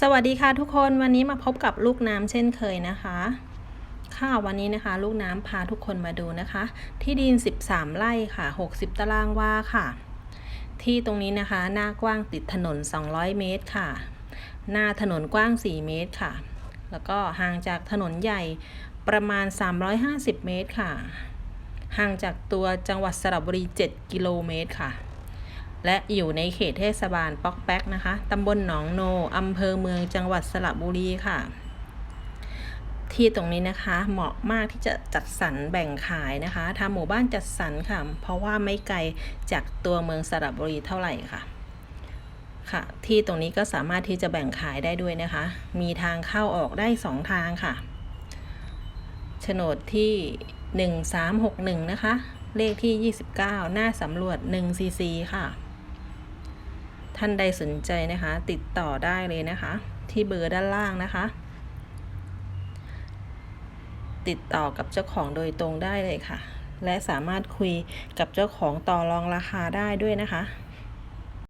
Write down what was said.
สวัสดีค่ะทุกคนวันนี้มาพบกับลูกน้ำเช่นเคยนะคะ ค่ะวันนี้นะคะ ลูกน้ำพาทุกคนมาดูนะคะ ที่ดิน 13 ไร่ค่ะ 60 ตารางวาค่ะ ที่ตรงนี้นะคะ หน้ากว้างติดถนน 200 เมตรค่ะ หน้าถนนกว้าง 4 เมตรค่ะ แล้วก็ห่างจากถนนใหญ่ประมาณ 350 เมตรค่ะ ห่างจากตัวจังหวัดสระบุรี 7 กิโลเมตรค่ะ และอยู่ในเขตเทศบาลป๊อกแป๊กนะคะ ตำบลหนองโน อำเภอเมืองจังหวัดสระบุรีค่ะ ที่ตรงนี้นะคะเหมาะมากที่จะจัดสรรแบ่งขายนะคะทำหมู่บ้านจัดสรรค่ะ เพราะว่าไม่ไกลจากตัวเมืองสระบุรีเท่าไหร่ค่ะ ค่ะ ที่ตรงนี้ก็สามารถที่จะแบ่งขายได้ด้วยนะคะ มีทางเข้าออกได้สองทางค่ะโฉนดที่ 1361 นะคะ เลขที่ 29 หน้าสำรวจ1 cc ค่ะ ท่านใดสนใจนะคะ ติดต่อได้เลยนะคะ ที่เบอร์ด้านล่างนะคะ ติดต่อกับเจ้าของโดยตรงได้เลยค่ะ และสามารถคุยกับเจ้าของต่อรองราคาได้ด้วยนะคะ